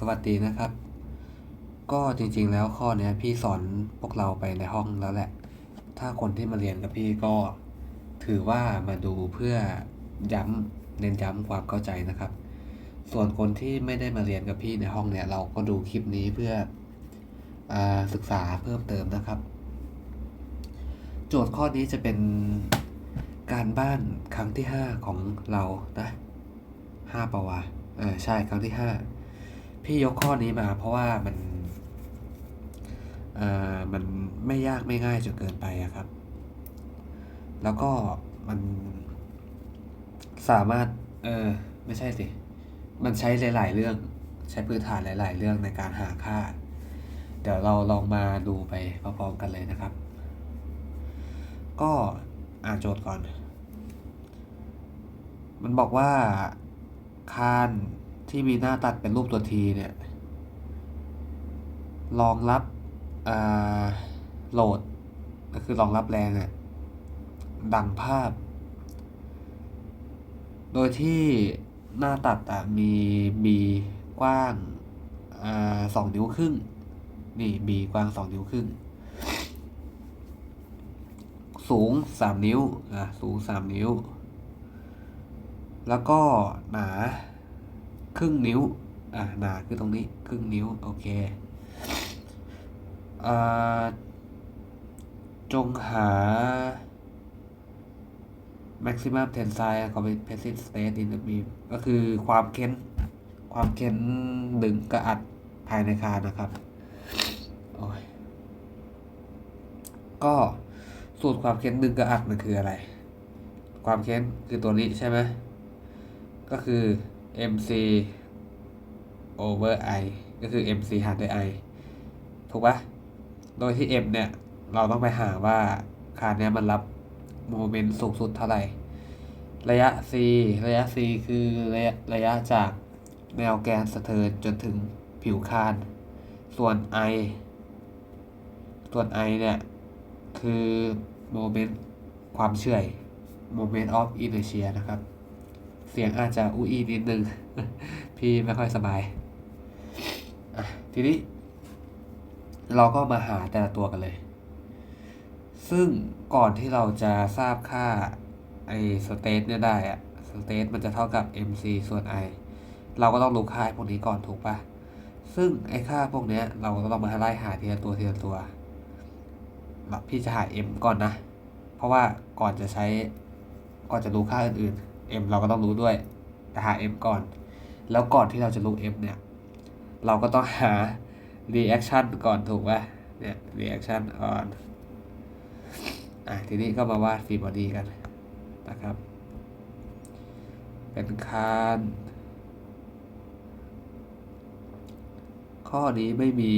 สวัสดีนะครับ ก็จริงๆแล้วข้อเนี้ยพี่สอนพวกเราไปในห้องแล้วแหละ ถ้าคนที่มาเรียนกับพี่ก็ถือว่ามาดูเพื่อย้ำเน้นย้ำความเข้าใจนะครับ ส่วนคนที่ไม่ได้มาเรียนกับพี่ในห้องเนี่ยเราก็ดูคลิปนี้เพื่ออศึกษาเพิ่มเติมนะครับ โจทย์ข้อนี้จะเป็นการบ้านครั้งที่ห้าของเรานะห้าปะวะเออใช่ครั้งที่ห้า พี่ยกข้อนี้มาเพราะว่ามันเอ่อมันไม่ยากไม่ง่ายจนเกินไปครับ แล้วก็มันสามารถ เออ ไม่ใช่สิ มันใช้หลาย ๆ เรื่อง ใช้พื้นฐานหลาย ๆ เรื่องในการหาค่า เดี๋ยวเราลองมาดูไปพร้อมๆกันเลยนะครับ ก็อ่านโจทย์ก่อน มันบอกว่าคาน ที่มีหน้าตัดเป็นรูปตัวทีเนี่ยรองรับอ่าโหลดก็คือรองรับแรงเนี่ยดังภาพ โดยที่หน้าตัดอะมี b กว้างอ่าสองนิ้วครึ่ง นี่ b กว้างสองนิ้วครึ่ง สูงสามนิ้วอะสูงสามนิ้ว แล้วก็หนา ครึ่งนิ้ว อะหนาคือตรงนี้ครึ่งนิ้ว โอเคอ่าจงหา maximum tensile compressive stress in the beam ก็คือความเค้น ความเค้นดึงกระอัดภายในคานนะครับโอ้ยก็สูตรความเค้นดึงกระอัดมันคืออะไร ความเค้นคือตัวนี้ใช่ไหม ก็คือ mc over i ก็คือ mc หารด้วย i ถูกปะโดยที่ m เนี่ย เราต้องไปหาว่าคานเนี้ยมันรับโมเมนต์สูงสุดเท่าไหร่ ระยะ c ระยะ c คือระยะระยะจากแนวแกนสะเทินจนถึงผิวคาน ส่วน i ส่วน i เนี่ย คือโมเมนต์ความเฉื่อย moment of inertia นะครับ สียงอาจจะอุ้ยนิดนึง พี่ไม่ค่อยสบายทีนี้ เราก็มาหาแต่ละตัวกันเลย ซึ่งก่อนที่เราจะทราบค่าไอ้สเตทเนี่ยได้อะสเตทมันจะเท่ากับ mc ส่วน i เราก็ต้องรู้ค่าพวกนี้ก่อนถูกปะซึ่งไอ้ค่าพวกเนี้ย เราก็ต้องมาไล่หาทีละตัวทีละตัวแบบพี่จะหา m ก่อนนะ เพราะว่าก่อนจะใช้ก่อนจะรู้ค่าอื่นๆ m เราก็ต้องรู้ด้วย แต่หา m ก่อน แล้วก่อนที่เราจะรู้ m เนี่ย เราก็ต้องหา reaction ก่อนถูกป่ะเนี่ย reaction on อะทีนี้ก็มาวาดฟรีบอดี้กันนะครับ เป็นคานข้อนี้ไม่มี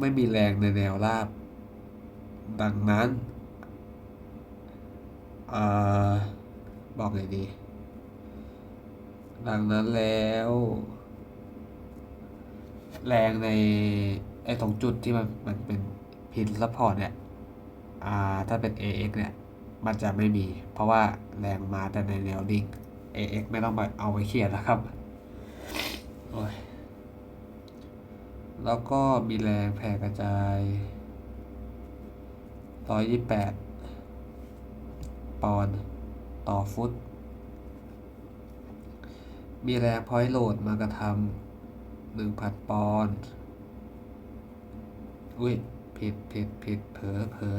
ไม่มีแรงในแนวราบ ดังนั้นอ่า บอกเลยดีดังนั้นแล้ว แรงในไอ้ตรงจุดที่มันมันเป็นพินซัพพอร์ตเนี่ยอ่าถ้าเป็น AX เนี่ย มันจะไม่มี เพราะว่าแรงมาแต่ในแนวดิ่ง AX ไม่ต้องไปเอาไปเขียนนะครับโอ้ยแล้วก็มีแรงแผ่กระจาย128ปอนด์ ต่อฟุต มีแรงพอยต์โหลดมากระทำหนึ่งพันปอนด์อุ้ย ผิดผิดผิดเผลอเผลอ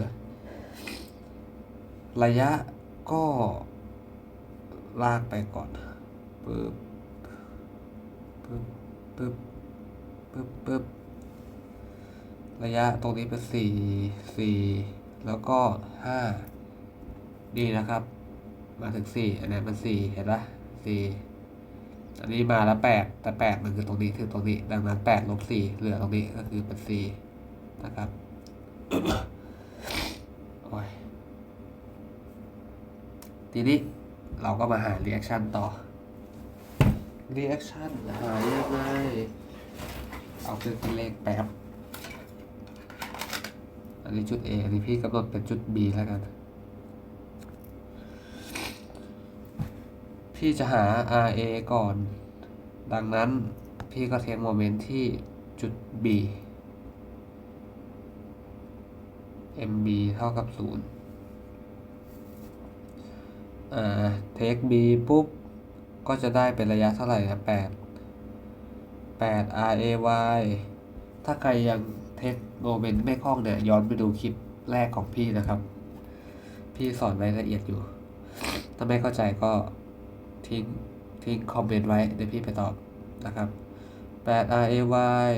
ระยะก็ลากไปก่อนปึ๊บปึ๊บปึ๊บปึ๊บปึ๊บระยะตรงนี้เป็นสี่สี่แล้วก็ห้านี่นะครับ มาถึงสี่อันนี้มันสี่เห็นปะสี่อันนี้มาแล้วแปดแต่แปดมันคือตรงนี้คือตรงนี้ ดังนั้นแปดลบสี่เหลือตรงนี้ก็คือเป็นสี่นะครับโอ้ยทีนี้เราก็มาหา reaction ต่อ reaction หายังไงเอาเครื่องคิดเลขแป๊บ อันนี้จุด A อันนี้พี่กำหนดเป็นจุด B แล้วกัน พี่จะหา RA ก่อน ดังนั้นพี่ก็เทคโมเมนต์ที่จุด b mb เท่ากับศูนย์อ่า เทค b ปุ๊บ ก็จะได้เป็นระยะเท่าไหร่นะแปดแปด ray ถ้าใครยังเทคโมเมนต์ไม่คล่องเนี่ย ย้อนไปดูคลิปแรกของพี่นะครับ พี่สอนไว้ละเอียดอยู่ ถ้าไม่เข้าใจก็ ทิ้งทิ้งคอมเมนต์ไว้ เดี๋ยวพี่ไปตอบนะครับ8 ray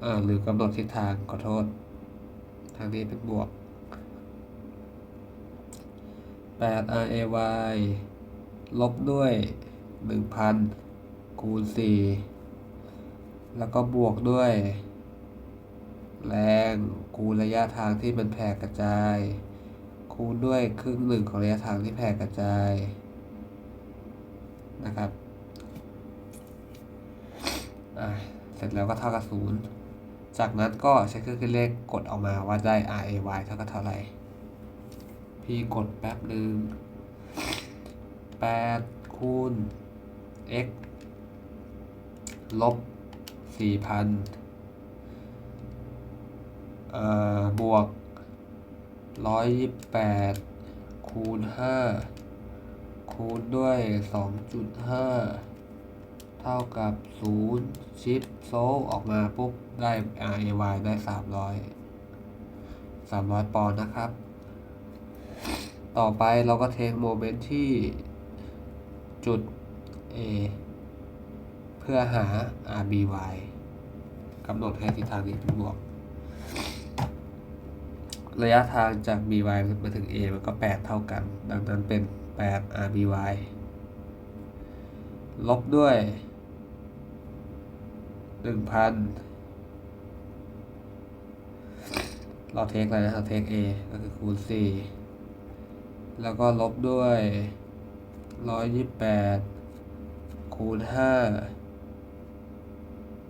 เออหรือกำหนดทิศทางขอโทษ ทางนี้เป็นบวก8 ray ลบด้วย 1,000 คูณ 4 แล้วก็บวกด้วย แรงคูณระยะทางที่มันแผ่กระจาย คูณด้วยครึ่งหนึ่งของระยะทางที่แผ่กระจาย นะครับเสร็จแล้วก็เท่ากับศูนย์จากนั้นก็ใช้เครื่องคิดเลขกดออกมาว่าได้ r a y เท่ากับเท่าไหร่ พี่กดแป๊บหนึ่ง8คูณ x ลบ4,000เอ่อบวก128คูณ5 คูณด้วย 2.5 เท่ากับ0ชิปโซลออกมาปุ๊บ ได้ r a y ได้ 300 300 ปอนด์นะครับ ต่อไปเราก็เทคโมเมนต์ที่จุด A เพื่อหา r b y กำหนดให้ทิศทางนี้เป็นบวก ระยะทางจาก b y มาถึง a มันก็ 8 เท่ากัน ดังนั้นเป็น 8 r b y ลบด้วย 1,000 เราเทคอะไรนะเราเทค a ก็คือคูณ 4 แล้วก็ลบด้วย 128 คูณ 5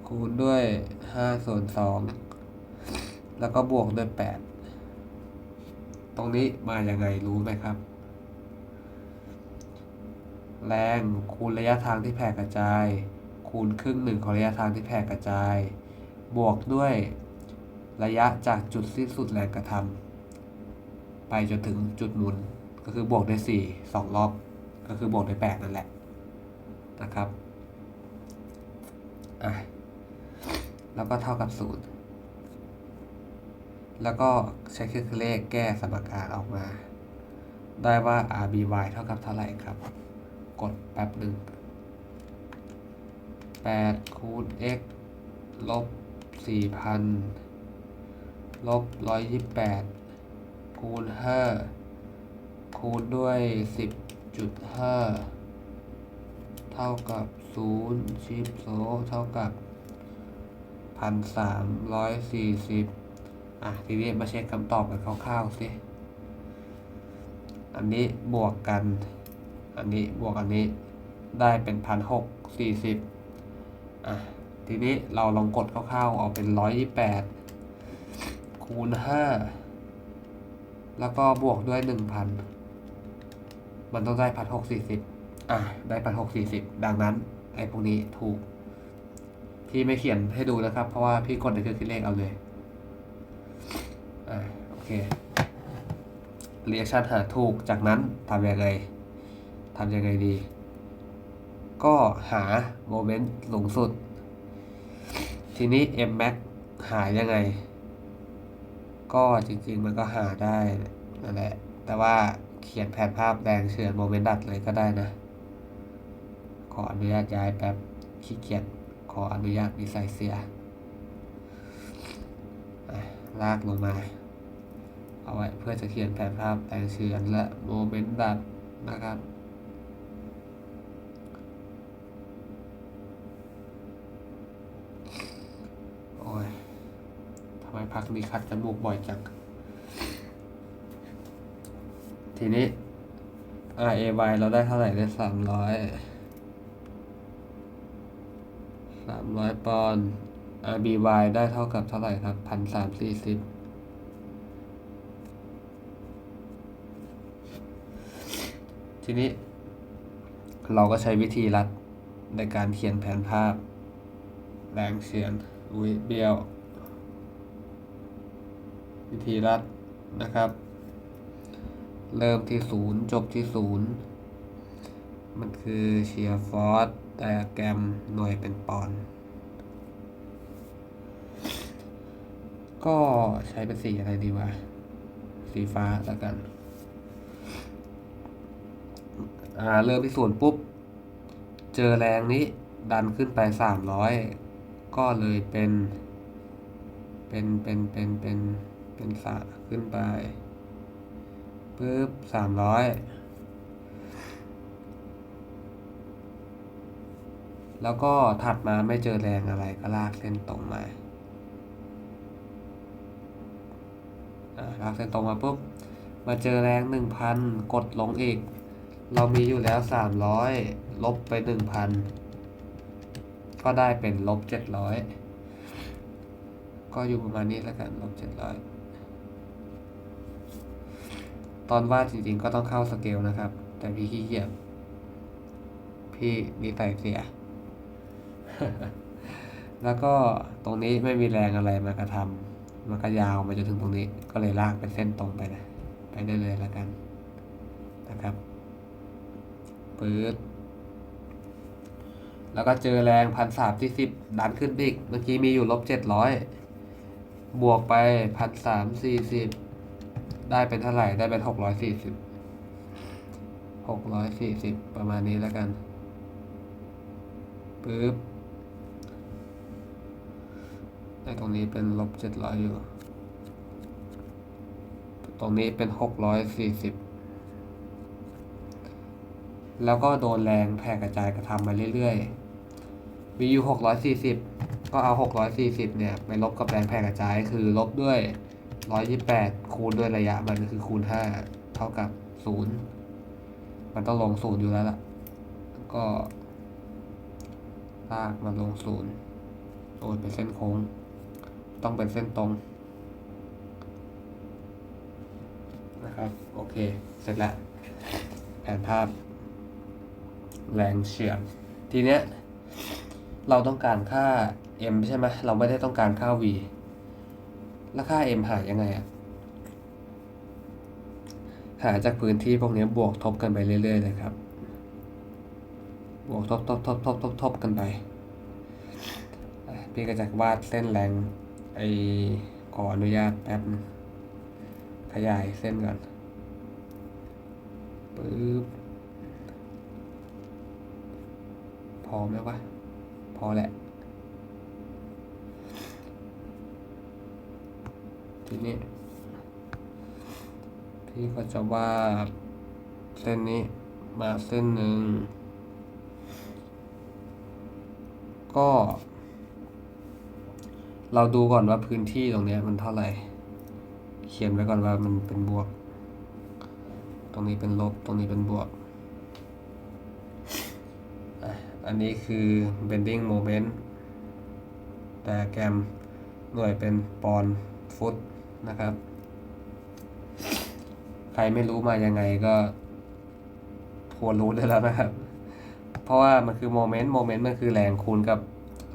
คูณด้วย 5 ส่วน 2 แล้วก็บวกด้วย 8 ตรงนี้มาอย่างไงรู้ไหมครับ แรงคูณระยะทางที่แผ่กระจาย คูณครึ่งหนึ่งของระยะทางที่แผ่กระจาย บวกด้วยระยะจากจุดสิ้นสุดแรงกระทำไปจนถึงจุดหมุนก็คือบวกด้วยสี่สองรอบ ก็คือบวกด้วยแปดนั่นแหละนะครับอะแล้วก็เท่ากับศูนย์แล้วก็ใช้เครื่องคิดเลขแก้สมการออกมา ได้ว่า RBY เท่ากับเท่าไหร่ครับ กดแป๊บหนึ่ง8คูณ x ลบ 4,000 ลบ 128 คูณ 5 คูณด้วย 10.5 เท่ากับ 0 ชิปโซเท่ากับ 1,340 อะ ทีนี้มาเช็คคำตอบกันคร่าวๆสิ อันนี้บวกกัน อันนี้บวกอันนี้ได้เป็นพันหกสี่สิบอะทีนี้เราลองกดคร่าวๆออกเป็นร้อยยี่แปดคูณห้าแล้วก็บวกด้วยหนึ่งพันมันต้องได้พันหกสี่สิบอะได้พันหกสี่สิบดังนั้นไอ้พวกนี้ถูก พี่ไม่เขียนให้ดูนะครับ เพราะว่าพี่กดในเครื่องคิดเลขเอาเลยอะโอเคเรียกชันหาถูกจากนั้นทำยังไง ทำยังไงดี ก็หาโมเมนต์สูงสุด ทีนี้ m max หายังไง ก็จริงๆมันก็หาได้นั่นแหละ แต่ว่าเขียนแผนภาพแดงเฉือนโมเมนต์ดัดเลยก็ได้นะ ขออนุญาตย้ายแป๊บขี้เกียจขออนุญาตนิสัยเสียลากลงมาเอาไว้เพื่อจะเขียนแผนภาพแปลงเชือนและโมเมนต์ดัดนะครับ โอ้ย ไมพักนี้คัดจมูกบ่อยจัง ทีนี้ R A Y เราได้เท่าไหร่ได้สามร้อยสามร้อยปอนด์ R B Y ได้เท่ากับเท่าไหร่ครับพันสามสี่สิบทีนี้ เราก็ใช้วิธีรัดในการเขียนแผนภาพ แรงเฉียนอุ้ยเบี้ยว วิธีรัดนะครับ เริ่มที่ศูนย์จบที่ศูนย์มันคือเชียร์ฟอร์สไดอะแกรมหน่วยเป็นปอนด์ก็ใช้เป็นสีอะไรดีวะ สีฟ้าแล้วกัน อ่า เริ่มที่ศูนย์ปุ๊บ เจอแรงนี้ดันขึ้นไปสามร้อยก็เลยเป็น เป็น เป็น เป็น เป็น เป็นสะขึ้นไปปุ๊บสามร้อยแล้วก็ถัดมาไม่เจอแรงอะไรก็ลากเส้นตรงมาอ่าลากเส้นตรงมาปุ๊บ มาเจอแรงหนึ่งพันกดลงอีก เรามีอยู่แล้วสามร้อยลบไปหนึ่งพันก็ได้เป็นลบเจ็ดร้อยก็อยู่ประมาณนี้แล้วกันลบเจ็ดร้อย ตอนวาดจริงๆก็ต้องเข้าสเกลนะครับ แต่พี่ขี้เกียจพี่นิสัยเสีย แล้วก็ตรงนี้ไม่มีแรงอะไรมากระทำมันก็ยาวมาจนถึงตรงนี้ ก็เลยลากเป็นเส้นตรงไปนะ ไปได้เลยแล้วกันนะครับปื๊ดแล้วก็เจอแรงพันสามที่สิบดันขึ้นไปอีก เมื่อกี้มีอยู่ลบเจ็ดร้อยบวกไปพันสามสี่สิบ ได้เป็นเท่าไหร่ ได้เป็นหกร้อยสี่สิบหกร้อยสี่สิบประมาณนี้แล้วกันปึ๊บไอตรงนี้เป็นลบเจ็ดร้อยอยู่ ตรงนี้เป็นหกร้อยสี่สิบแล้วก็โดนแรงแผ่กระจายกระทำมาเรื่อยๆ มีอยู่หกร้อยสี่สิบก็เอาหกร้อยสี่สิบเนี่ย ไปลบกับแรงแผ่กระจายคือลบด้วย ร้อยยี่แปดคูณด้วยระยะมันคือคูณห้าเท่ากับศูนย์มันต้องลงศูนย์อยู่แล้วล่ะ ก็ลากมาลงศูนย์โอนเป็นเส้นโค้ง ต้องเป็นเส้นตรง นะครับ โอเค เสร็จแล้ว แผนภาพ แรงเฉื่อยทีเนี้ย เราต้องการค่า m ใช่ไหม เราไม่ได้ต้องการค่า v แล้วค่า m หายยังไงอะหาจากพื้นที่พวกนี้บวกทบกันไปเรื่อยๆเลยครับ บวกทบทบทบทบทบทบกันไป พี่ก็จะวาดเส้นแรงไอขออนุญาตแป๊บนึงขยายเส้นก่อนปึ๊บพอไหมวะ พอแหละ ทีนี้ พี่ก็จะวาดเส้นนี้มาเส้นหนึ่ง ก็ เราดูก่อนว่าพื้นที่ตรงนี้มันเท่าไหร่ เขียนไว้ก่อนว่ามันเป็นบวก ตรงนี้เป็นลบ ตรงนี้เป็นบวก อันนี้คือ bending moment แต่แกรมหน่วยเป็นปอนด์ฟุต นะครับ ใครไม่รู้มายังไงก็ควรรู้ได้แล้วนะครับ เพราะว่ามันคือโมเมนต์โมเมนต์มันคือแรงคูณกับ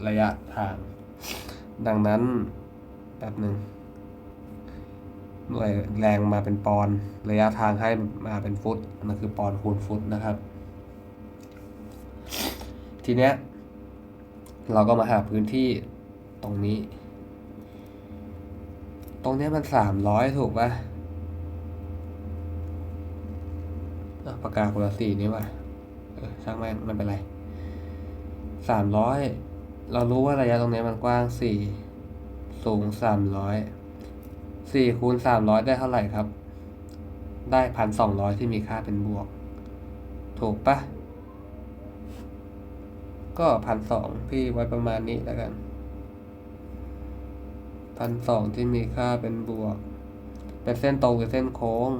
ระยะทาง ดังนั้นแบบหนึ่งหน่วยแรงมาเป็นปอนระยะทางให้มาเป็นฟุตมันคือปอนคูณฟุตนะครับ ทีเนี้ยเราก็มาหาพื้นที่ตรงนี้ ตรงนี้มันสามร้อยถูกปะ่ะปากกาคนละสี่นี่ว่ะเออช่างแม่งไม่เป็นไรสามร้อยเรารู้ว่าระยะตรงนี้มันกว้างสี่สูงสามร้อยสี่คูณสามร้อยได้เท่าไหร่ครับ ได้พันสองร้อยที่มีค่าเป็นบวก ถูกปะก็พันสองพี่ไว้ประมาณนี้แล้วกัน พันสองที่มีค่าเป็นบวก เป็นเส้นตรงหรือเส้นโค้ง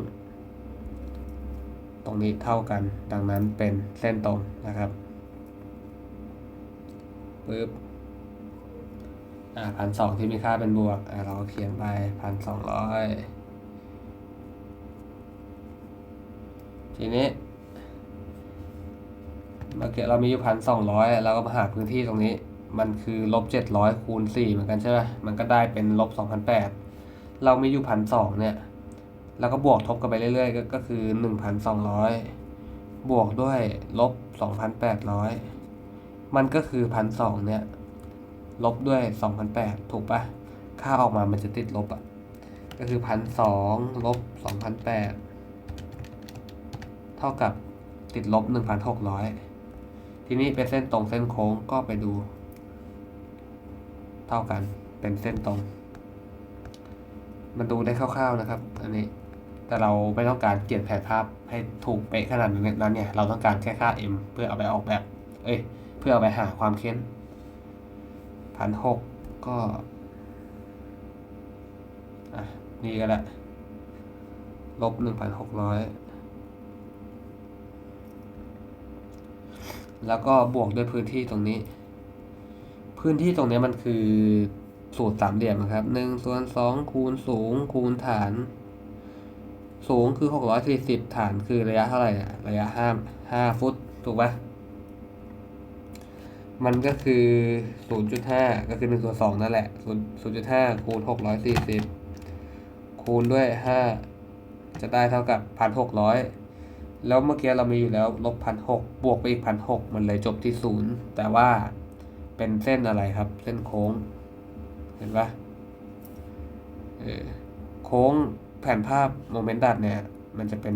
ตรงนี้เท่ากัน ดังนั้นเป็นเส้นตรงนะครับปึ๊บอ่าพันสองที่มีค่าเป็นบวก อ่าเราก็เขียนไปพันสองร้อยทีนี้เมื่อกี้เรามีอยู่พันสองร้อยเราก็มาหาพื้นที่ตรงนี้ มันคือลบเจ็ดร้อยคูณสี่เหมือนกันใช่ไหมมันก็ได้เป็นลบสองพันแปดเรามีอยู่พันสองเนี่ยเราก็บวกทบกันไปเรื่อยๆก็ก็คือหนึ่งพันสองร้อยบวกด้วยลบสองพันแปดร้อยมันก็คือพันสองเนี่ย ลบด้วยสองพันแปดถูกปะค่าออกมามันจะติดลบอะ ก็คือพันสองลบสองพันแปดเท่ากับติดลบหนึ่งพันหกร้อยทีนี้เป็นเส้นตรงเส้นโค้งก็ไปดู เท่ากันเป็นเส้นตรง มันดูได้คร่าวๆนะครับ อันนี้แต่เราไม่ต้องการเขียนแผนภาพให้ถูกเป๊ะขนาดนั้นเนี่ย เราต้องการแค่ค่า m เพื่อเอาไปออกแบบ เอ้ย เพื่อเอาไปหาความเค้นพันหกก็อะนี่ก็ได้ลบหนึ่งพันหกร้อยแล้วก็บวกด้วยพื้นที่ตรงนี้ พื้นที่ตรงนี้มันคือสูตรสามเหลี่ยมนะครับหนึ่งส่วนสองคูณสูงคูณฐาน สูงคือหกร้อยสี่สิบฐานคือระยะเท่าไหร่ระยะห้าห้าฟุตถูกปะมันก็คือศูนย์จุดห้าก็คือหนึ่งส่วนสองนั่นแหละศูนย์ศูนย์จุดห้าคูณหกร้อยสี่สิบคูณด้วยห้าจะได้เท่ากับพันหกร้อยแล้วเมื่อกี้เรามีอยู่แล้วลบพันหกบวกไปอีกพันหกมันเลยจบที่ศูนย์แต่ว่า เป็นเส้นอะไรครับ เส้นโค้ง เห็นปะโค้งแผนภาพโมเมนต์ดัดเนี่ย มันจะเป็น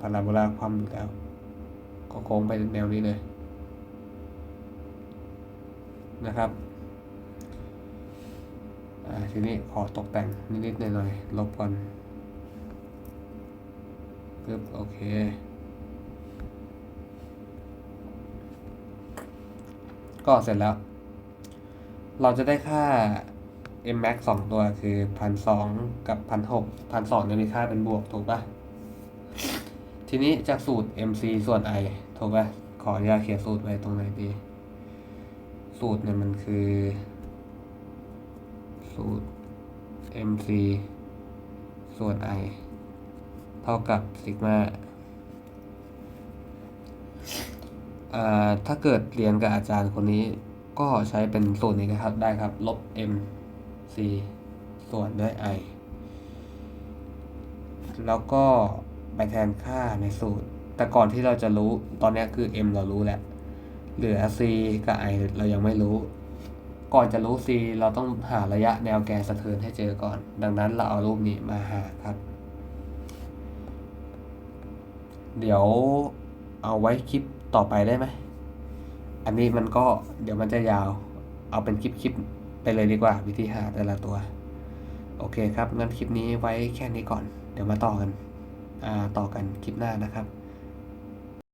พาราโบลาความอยู่แล้ว ก็โค้งไปแนวนี้เลย นะครับทีนี้ขอตกแต่งนิดๆหน่อยๆลบก่อนปึ๊บโอเค ก็เสร็จแล้ว เราจะได้ค่า m max สองตัวคือพันสองกับพันหกพันสองจะมีค่าเป็นบวกถูกปะทีนี้จากสูตร mc ส่วน i ถูกปะขออนุญาตเขียนสูตรไว้ตรงไหนดี สูตรเนี่ยมันคือ สูตร mc ส่วน i เท่ากับซิกมาอ่า ถ้าเกิดเรียนกับอาจารย์คนนี้ก็ใช้เป็นสูตรนี้นะครับได้ครับ ลบ m c ส่วนด้วย i แล้วก็ไปแทนค่าในสูตร แต่ก่อนที่เราจะรู้ตอนนี้คือ m เรารู้แล้ว เหลือ c กับ i เรายังไม่รู้ ก่อนจะรู้ c เราต้องหาระยะแนวแกนสะเทือนให้เจอก่อน ดังนั้นเราเอารูปนี้มาหาครับ เดี๋ยวเอาไว้คลิป ต่อไปได้ไหม อันนี้มันก็เดี๋ยวมันจะยาว เอาเป็นคลิปๆไปเลยดีกว่า วิธีหาแต่ละตัว โอเคครับงั้นคลิปนี้ไว้แค่นี้ก่อน เดี๋ยวมาต่อกันอ่าต่อกันคลิปหน้านะครับ